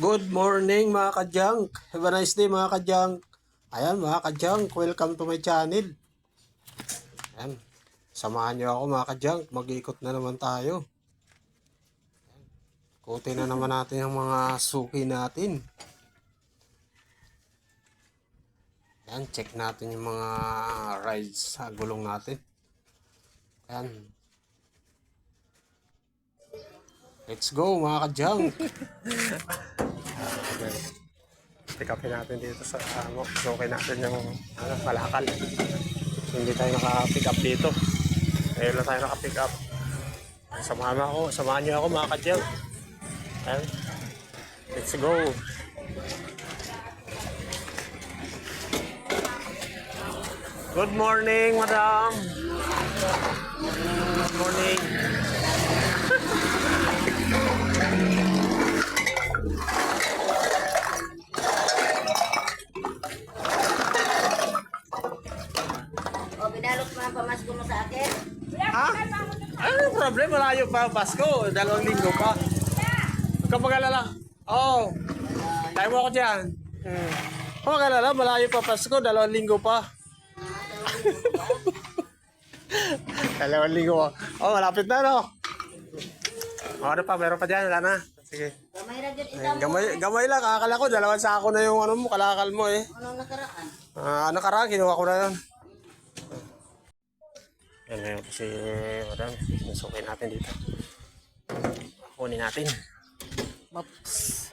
Good morning mga kadyang. Have a nice day mga kadyang. Ayan mga kadyang, welcome to my channel. Ayan, samahan niyo ako mga kadyang. Mag-iikot na naman tayo. Kutin na naman natin ang mga suki natin. Ayan, check natin yung mga rides sa gulong natin. Ayan. Let's go mga kadyang. Okay. Pick upin natin dito sa ano, okay natin yung ano, kalakal. Hindi tayo naka-pick up dito. Ngayon lang tayo naka-pick up. Samahan mo ako, samahan niyo ako mga kadyang. Ayan. Let's go. Good morning, madam. Good morning. O, binalot mo ang pamasko mo sa akin. Ha? Ano problem? Malayo pa Pasko. Dalawang linggo pa. Huwag kang mag-alala. Oo. Oh. Tayo mo ako dyan. Hmm. Huwag kang mag-alala. Malayo pa Pasko. Dalawang linggo pa. dalawang linggo pa. Oh, malapit na, no? O, ano pa? Meron pa dyan. Wala na. Sige. Gamay ra mo. Gamay, gamay lang. Akala ko dalawang sako na yung ano mo, kalakal mo eh. Anong nakaraan? Ah, ano karang, kinuha ko na yun. Yan ngayon kasi, madam, nasukin natin dito. Kunin natin. Maps.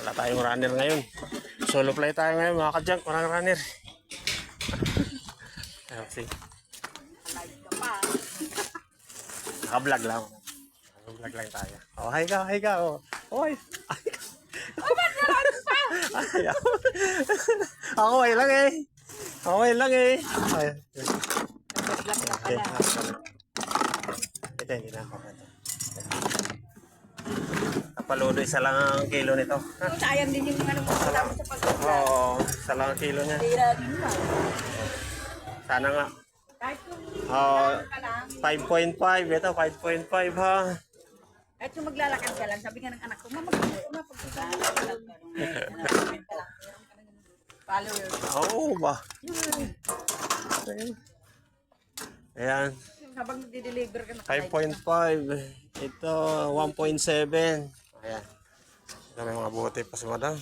Wala tayong runner ngayon. Solo play tayo ngayon mga kadyang, walang runner. Ayun kasi. Naka-vlog lang. Naka-vlog lang tayo. Oh, hi ka, hi ka. Oh, Oy. Hi ka. Ayaw. Ako ay lang eh. Ako ay lang eh. Ay. Okay. Ito hindi na ako. Ito. Napaludo isa lang ang kilo nito. Ha? Sayang din yung ano mo sa sa pag Oo, isa lang ang kilo niya. Tira din ba? Sana nga. Kahit kung Oo, ka lang, 5.5. Ito, 5.5 ha. kahit kung maglalakad ka lang, sabi nga ng anak ko, mama, mama, pagkakalang ka lang. Followers. Oo ba? Ayan. Habang nagdi-deliver ka na 5.5. Ito, 1.7. Ayan. Ito may mga buti pa si madam.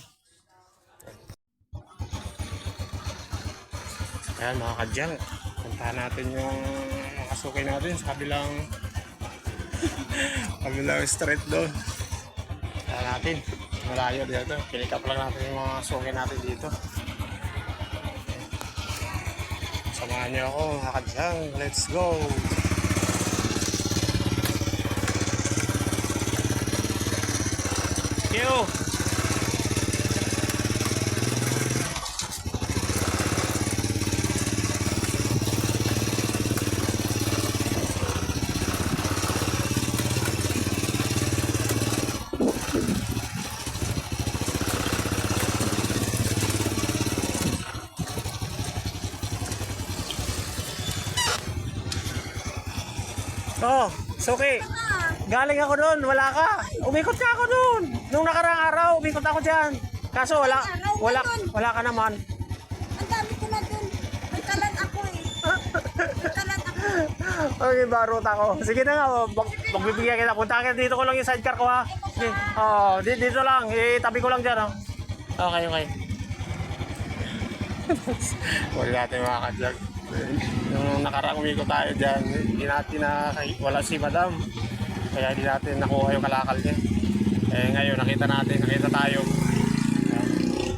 Ayan mga kadyang. Puntahan natin yung mga sukay natin sa kabilang kabilang street doon. Puntahan natin. Malayo dito. Pinikap lang natin yung mga sukay natin dito. Samahan niyo ako mga kadyang. Let's go! Yo! Suki. Galing ako doon, wala ka. Umikot ka ako doon. Nung nakarang araw, umikot ako diyan. Kaso wala, wala, wala ka naman. Ang dami ko na dun. Nagkalat ako eh. Nagkalat ako. Okay, barot ako. Sige na nga, mag magbibigyan kita. Punta ka dito ko lang yung sidecar ko ha. Sige. Oh, dito, dito lang. Itabi ko lang diyan, oh. Okay, okay. Wala natin mga kadyag. Nung nakarang umikot tayo dyan, hindi natin na wala si madam. Kaya hindi natin nakuha yung kalakal niya. Eh ngayon nakita natin, nakita tayo.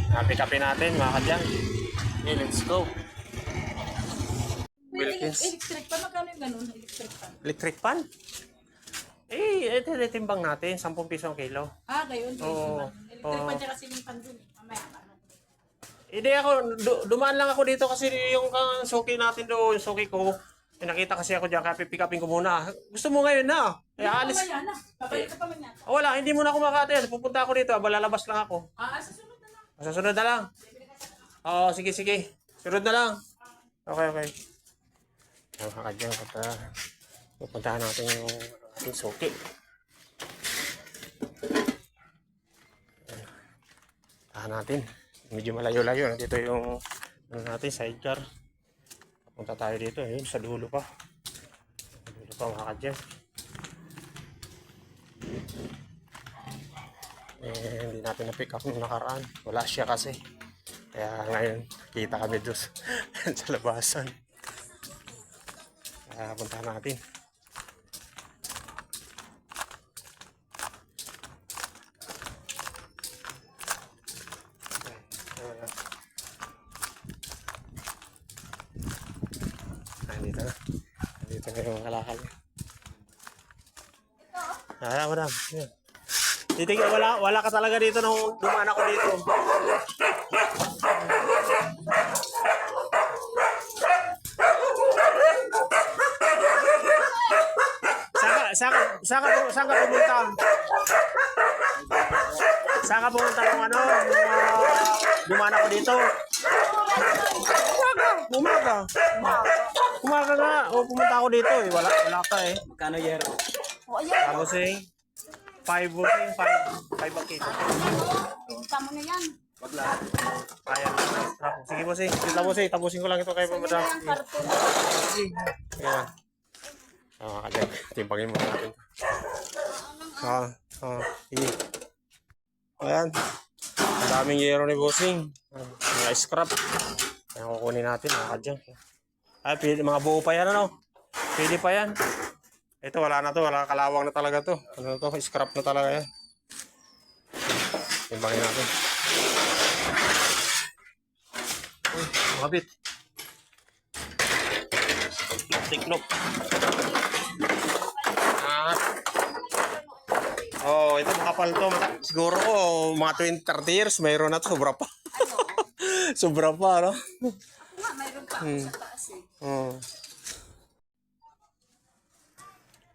Napick upin natin mga kadyag. Okay, let's go. Wilkins. Electric pa, magkano yung ganun? Electric pa. Electric pan? Eh, ito timbang natin, 10 piso ang kilo. Ah, gayon. Oo. Electric Oo. pa dyan kasi yung pandun. eh. Mamaya pa. Hindi ako, dumaan lang ako dito kasi yung uh, suki natin doon, suki ko, nakita kasi ako dyan, kaya pipikapin ko muna. Gusto mo ngayon na? Eh, alis. Mamaya na. Babalik ka pa man yata. Oh, wala, hindi muna ako makakatil. Pupunta ako dito, balalabas lang ako. Ah, ah, susunod na lang. Susunod na lang. Oo, sige, sige. Sunod na lang. Ah. Okay, okay. Tama ka dyan, kata. Pupuntahan natin yung ating suki. Tahan natin. Medyo malayo-layo. Dito yung ano natin, sidecar. Punta tayo dito. Ayun, sa dulo pa. Sa dulo pa mga kadyan. Eh, hindi natin na-pick up nung nakaraan. Wala siya kasi. Kaya ngayon, kita kami doon sa- sa labasan. Kaya puntahan natin. Nandito na. Nandito na yung kalakal niya. Ah, madam. Yan. Titig, wala, wala ka talaga dito nung dumaan ako dito. Saan ka, saan ka, saan ka, pumunta? Saan ka pumunta nung ano? Ah, dumaan ako dito? Umaga. Umaga. Umaga nga. O, pumunta ako dito eh. Wala, wala ka eh. Magkano yero? O, ayan. Tapos eh, five bossing, five, five ang kilo. Pinta mo na yan. Wag lahat. Ayan. Tapos, sige bossing. Sige lang bossing. Tapusin ko lang ito kay Pamadam. na yan? Ayan. Ah, kaya timbangin mo natin. Ah, ah, sige. Ayan. Daming yero ni bossing. Ah, Mga scrap. Ayan, kukunin natin. Mga kadyang. Ay, pwede, mga buo pa yan, ano? Pwede pa yan. Ito, wala na to. Wala kalawang na talaga to. Ano to? Scrap na talaga yan. Timbangin natin. Uy, makabit. Tiklop. Ah. Oh, ito makapal to. Mata- Siguro ko mga 20, 30 years mayroon na to. Sobra pa. Sobra pa, no? Ako nga, mayroon pa ako sa taas eh. Oh.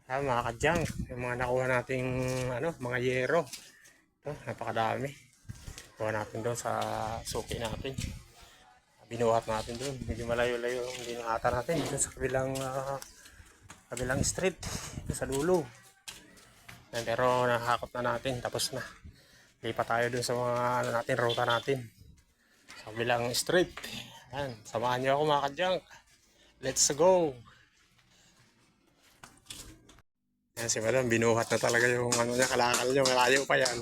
Ah, mga kadyang, yung mga nakuha nating ano, mga yero. Ito, napakadami. Kuha natin doon sa suki natin. Binuhat natin doon. Medyo malayo-layo yung binuhatan natin. Dito sa kabilang ah, kabilang street. Dito sa dulo. Yan, pero nakakot na natin. Tapos na. Lipat tayo doon sa mga ano natin, ruta natin. Sa kabilang street. Yan, samahan niyo ako mga kadyang. Let's go! Yan si Madam, binuhat na talaga yung ano niya, kalakal niya, malayo pa yan.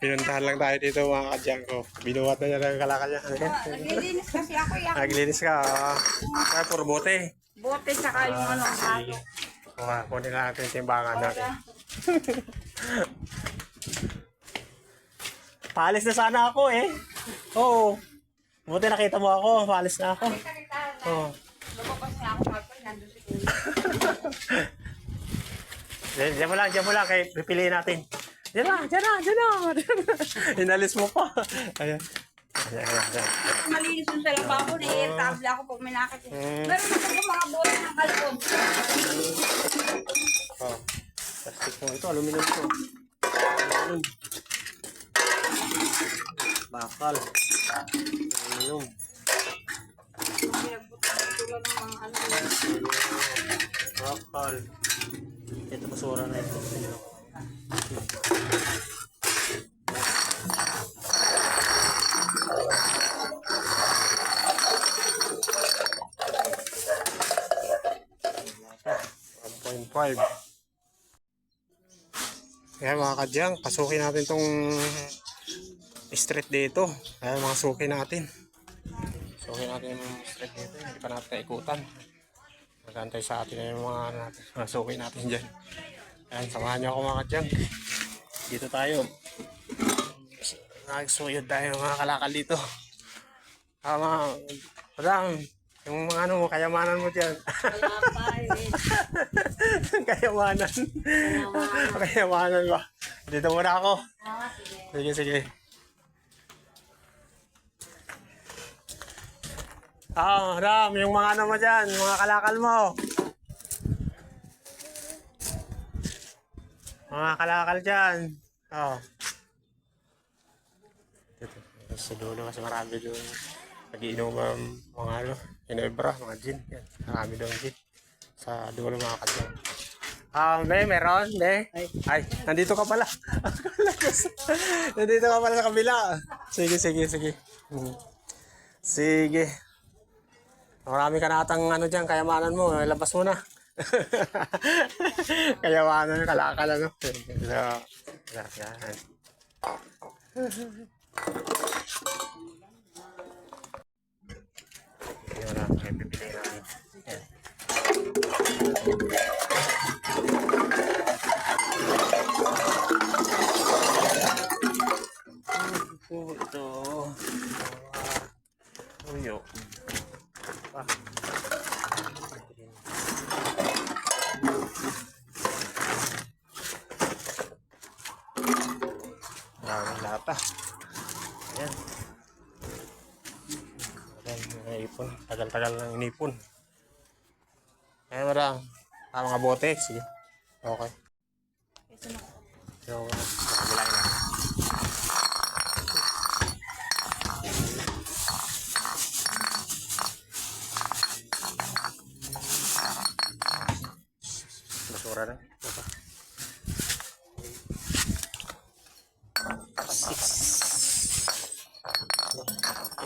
Pinuntahan lang tayo dito mga kadyang ko. Binuhat na niya ng kalakal niya. Okay? Naglilinis kasi ako eh. Naglinis ka, ah. Kaya puro bote. Bote saka yung ano, halo. Sige. Kuha, kunin na natin timbangan natin. Paalis na sana ako eh. Oo. Buti nakita mo ako, paalis na ako. Oo. Lumabas na ako nandun si. Diyan mo lang, diyan mo lang, kay pipiliin natin. Diyan na, diyan na, diyan na. Inalis mo pa. Ayan. Ayan, ayan, ayan. Malinis yung sa lababo, naiirtable ako pag may nakakita. Mm. Meron ako mga bote ng kalpon. Oh. Plastic mo ito, aluminum ito. Aluminum. Bakal. Aluminum. Bakal. Ito basura na ito. Mga kadyang, pasukin natin tong street dito. Kaya mga suki natin. Suki natin yung street dito. Hindi pa natin naikutan. Magantay sa atin yung mga, natin, mga suki natin dyan. Ayan, samahan niyo ako mga kadyang. Dito tayo. Nagsuyod tayo mga kalakal dito. Ah, mga, madam, yung mga ano mo, kayamanan mo dyan. Kayamanan. kayamanan ba? Dito muna ako. Ah, sige. Sige, sige. Ah, Ram, yung mga ano mo dyan, mga kalakal mo. Mga kalakal dyan. Oh. Dito, sa dulo kasi marami doon. Nagiinom um, mga ano, inebra, mga gin. Yan. Marami doon gin. Sa dulo mga kadyan. Ah, may meron, be. Ay. Ay, nandito ka pala. nandito ka pala sa kabila. Sige, sige, sige. Hmm. Sige. Marami ka natang ano dyan, kayamanan mo. Labas mo na. kayamanan, kalakal ano. So, yan. Yun na, pipili namin. Yan. Ito, ito. Ah, Uyo. Ah. Maraming lata. Ayan. Tagal-tagal ng inipon. Ayan, madam. Ah, mga bote. Sige. Okay. So, nakabilay na. Basura na. Ito. Six.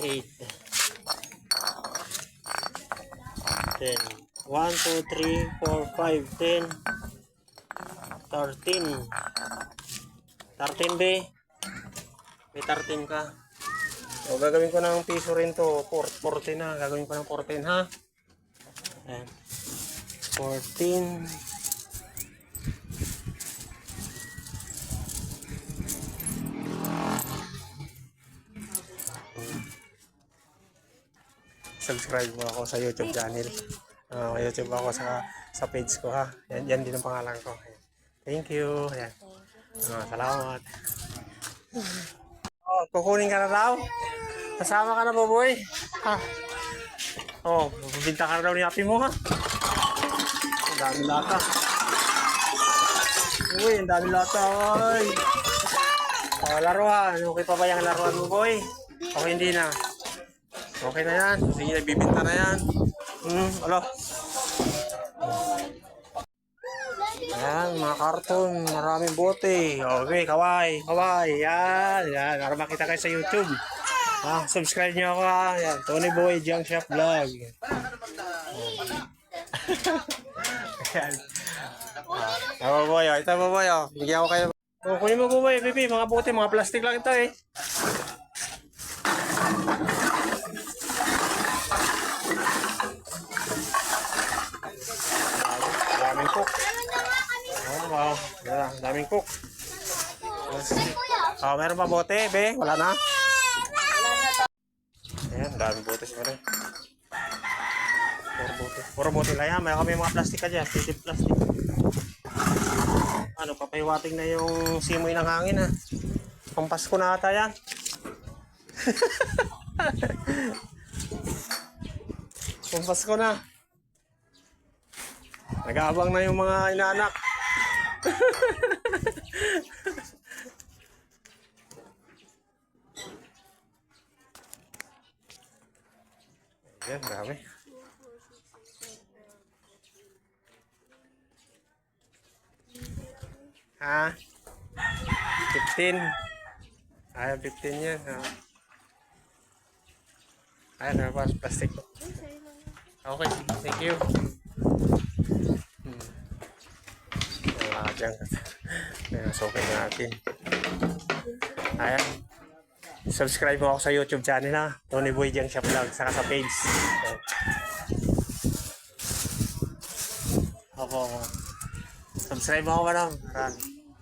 Eight. Ten. One, two, three, four, five, ten. Thirteen. Thirteen, be. May thirteen ka. O, gagawin ko ng piso rin to. Four- 14 na. Gagawin ko ng 14, ha? Ayan. 14. subscribe mo ako sa YouTube channel. Uh, YouTube ako sa sa page ko ha. Yan, yan din ang pangalan ko. Thank you. Ayan. Ah, salamat. Oh, kukunin ka na raw? Kasama ka na, Boboy? Ha? Oh, bibinta ka na daw ni ate mo, ha? Ang dami lata. Uy, ang dami lata, oy. Oh, laruan. Okay pa ba yung laruan mo, boy? Okay, hindi na. Okay na yan. Sige, nagbibinta na yan. Hmm, alo. Ayan, mga karton. Maraming bote. Okay, kaway. Kaway. Yan. Yan. Para makita kayo sa YouTube. Ah, subscribe nyo ako ha. Yan. Tony Boy Junk Shop Vlog. Ayan. Ah, ito boy, oh. ito boy, oh. Bigyan ko kayo. Oh, kunin mo boy, baby, mga bote, mga plastic lang ito eh. Daming cook. Oh, wow. Yeah, daming cook. Oh, meron pa bote, be? Wala na? Ayan, daming bote sa rin. Puro bote. Puro bote lang yan. May kami mga plastic ka dyan. Titip plastic. Ano, papahiwating na yung simoy ng hangin ha. Pang Pasko na ata yan. Pang Pasko na. Nag-aabang na yung mga inaanak. Ayan, dami. Ha? 15. Ayaw, 15 yan. Ha? Ayan, nabas plastic. Okay, thank you. Hmm. Wala ka dyan. Ayan, sukin natin. Ayan. Subscribe mo ako sa YouTube channel ha. Tony Boy Jang Shop Vlog. Saka sa page. Ayan. Opo. Subscribe mo ako madam. Para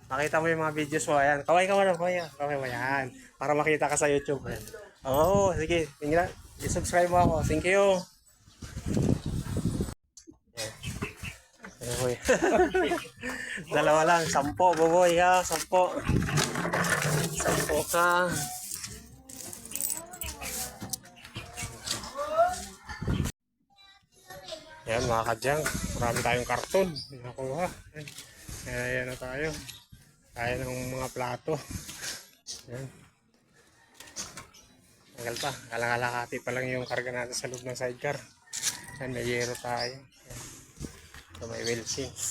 makita mo yung mga videos mo. Ayan. Kaway ka madam. Kaway ka. Kaway mo yan. Para makita ka sa YouTube. Ayan. Oo. sige. Tingnan. I-subscribe mo ako. Thank you. Boy. Dalawa lang. Sampo, buboy ha. Sampo. Sampo ka. Yan mga kadyang. Marami tayong karton. Nakuha. Kaya yan na tayo. Kaya ng mga plato. Yan. Tagal pa. Kalangalakati pa lang yung karga natin sa loob ng sidecar. Yan, may yero tayo. Ito may seats.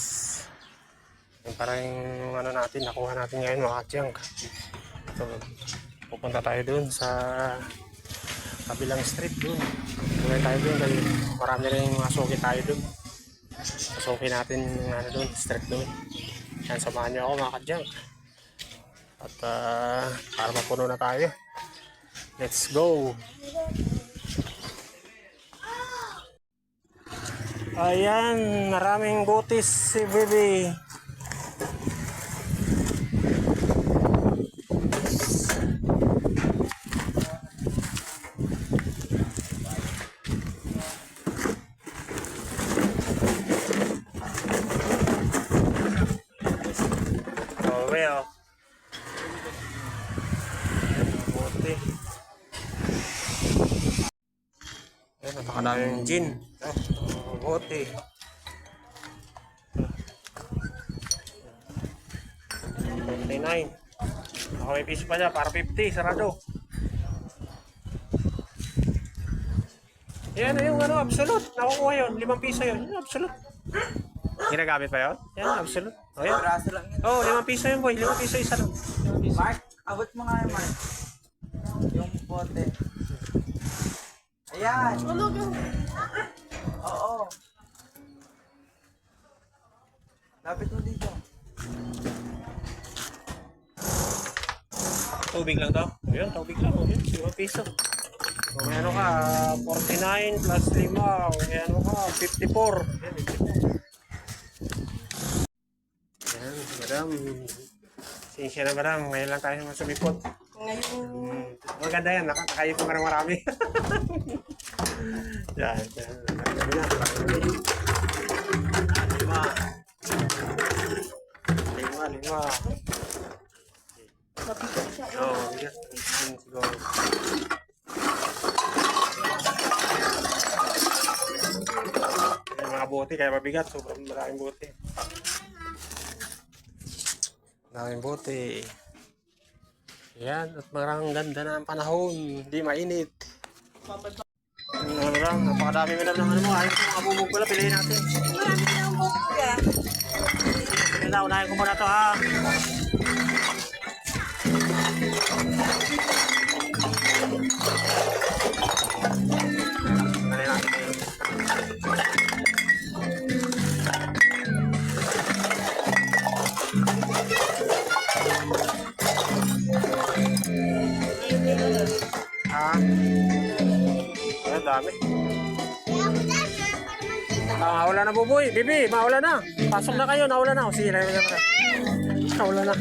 Yung parang yung ano natin, nakuha natin ngayon mga kadyang. So, pupunta tayo dun sa kabilang street dun. Tuloy tayo dun dahil marami rin mga suki tayo dun. Suki natin yung ano dun, street dun. Yan, samahan niyo ako mga kadyang. At ah, para mapuno na tayo. Let's go! Ayan, maraming butis si Bibi. Oh, napakadaming gin. Oh, buti. Twenty-nine. Ako may piso pa niya, para 50, sarado. Yan yung ano, absolute. Nakukuha yun, limang piso yun. Absolute. Ginagamit pa yun? Yan, absolute. O yan. Braso lang yun. Oh, limang piso yun boy. Limang piso isa lang. Limang piso. Mark, abot mo nga yun, Mark. Yung bote. Ayan. Oo. Lapit mo dito. Tubig lang to. Ayun, tubig lang. Oh, yun, limang piso. So, may ano ka, 49 plus 5. May ano ka, 54. Yan, 54. Yan, madam. Sinsya na madam. Ngayon lang tayo masumipot. Ngayon, Hmm, maganda yan. Nakakayo ko marami marami. yan. Lima. Lima, lima. mabigat siya. Oo, oh, bigat. Yun, siguro. Yung mga bote, kaya mabigat. Sobrang maraming bote. Maraming bote. Yan, at marang ganda na ang panahon. Hindi mainit. Ano lang, napakadami mo ng ano mo. Ayos mo, kabubog pala, piliin natin. Marami na ang buka. Sige na, unahin ko muna to ha. Wala na buboy. Bibi, mawala na. Pasok na kayo, nawala na. O, sige, mo na. Nawala na.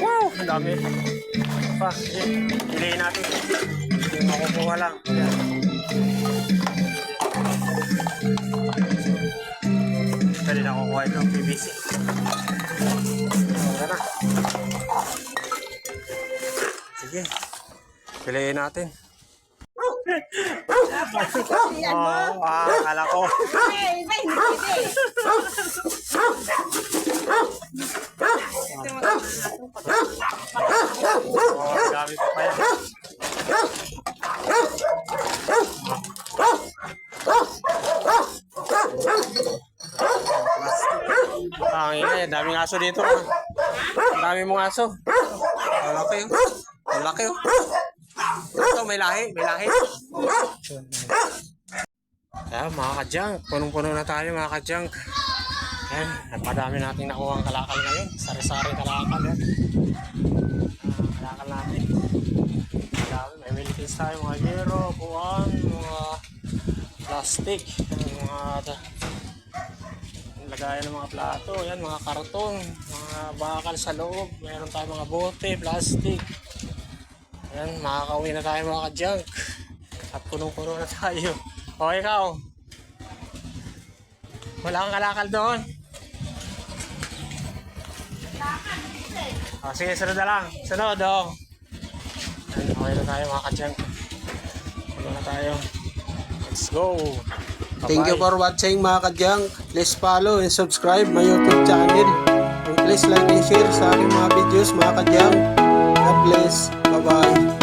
Wow, ang dami. Pa, piliin natin. Yung makukuha lang. Yan. Pwede na kukuha ito, PVC. Wala na. Sige. Piliin natin. Yan mo. Oh, ah, akala ko. Ay, iba, hindi. Oh, dami pa pa yan. Ang ingay, ang daming aso dito. ah. Ang dami mong aso. Ang laki oh. Ang laki oh. Ito, may lahi, may lahi. Kaya mga ka-junk, punong-puno na tayo mga ka-junk. Yan, napadami nating nakuha ang kalakal ngayon. Sari-sari kalakal yan. Ah, kalakal natin. Madami, may milikis tayo mga yero, buwan, mga plastic, mga lagayan ng mga plato, yan, mga karton, mga bakal sa loob, meron tayo mga bote, plastic. Yan, makakauwi na tayo mga ka-junk. At punong-puno na tayo. O, ikaw. Wala kang kalakal doon. O, sige, sunod na lang. Sunod, o. Yan, okay na tayo mga ka-junk. Puno na tayo. Let's go. Thank you Bye-bye. for watching mga kadyang. Please follow and subscribe my YouTube channel. And please like and share sa aking mga videos mga kadyang. God bless. Bye-bye.